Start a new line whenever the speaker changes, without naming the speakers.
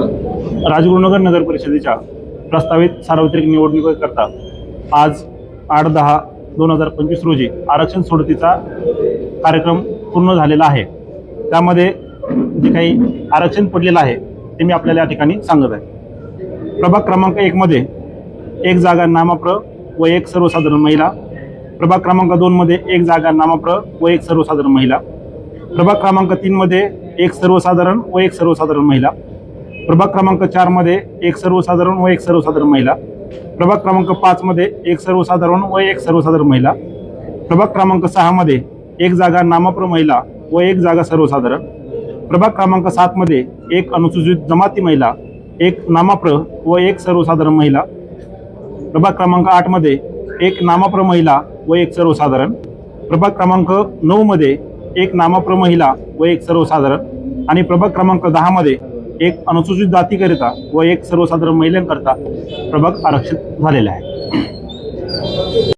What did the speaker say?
राजगुरुनगर नगर परिषदेच्या प्रस्तावित सार्वत्रिक निवडणुकीकरता आज आठ दहा दोन हजार पंचवीस रोजी आरक्षण सोडतीचा कार्यक्रम पूर्ण झालेला आहे. त्यामध्ये जे काही आरक्षण पडलेलं आहे ते मी आपल्याला या ठिकाणी सांगत आहे. प्रभाग क्रमांक एकमध्ये एक जागा नामप्र व एक सर्वसाधारण महिला. प्रभाग क्रमांक दोनमध्ये एक जागा नामप्र व एक सर्वसाधारण महिला. प्रभाग क्रमांक तीनमध्ये एक सर्वसाधारण व एक सर्वसाधारण महिला. प्रभाग क्रमांक चारमध्ये एक सर्वसाधारण व एक सर्वसाधारण महिला. प्रभाग क्रमांक पाचमध्ये एक सर्वसाधारण व एक सर्वसाधारण महिला. प्रभाग क्रमांक सहामध्ये एक जागा नामप्र महिला व एक जागा सर्वसाधारण. प्रभाग क्रमांक सातमध्ये एक अनुसूचित जमाती महिला एक नामप्र व एक सर्वसाधारण महिला. प्रभाग क्रमांक आठमध्ये एक नामप्र महिला व एक सर्वसाधारण. प्रभाग क्रमांक नऊमध्ये एक नामप्र महिला व एक सर्वसाधारण. आणि प्रभाग क्रमांक दहामध्ये एक अनुसूचित जातीकरिता व एक सर्वसाधारण महिलांकरता प्रभाग आरक्षित झालेला आहे.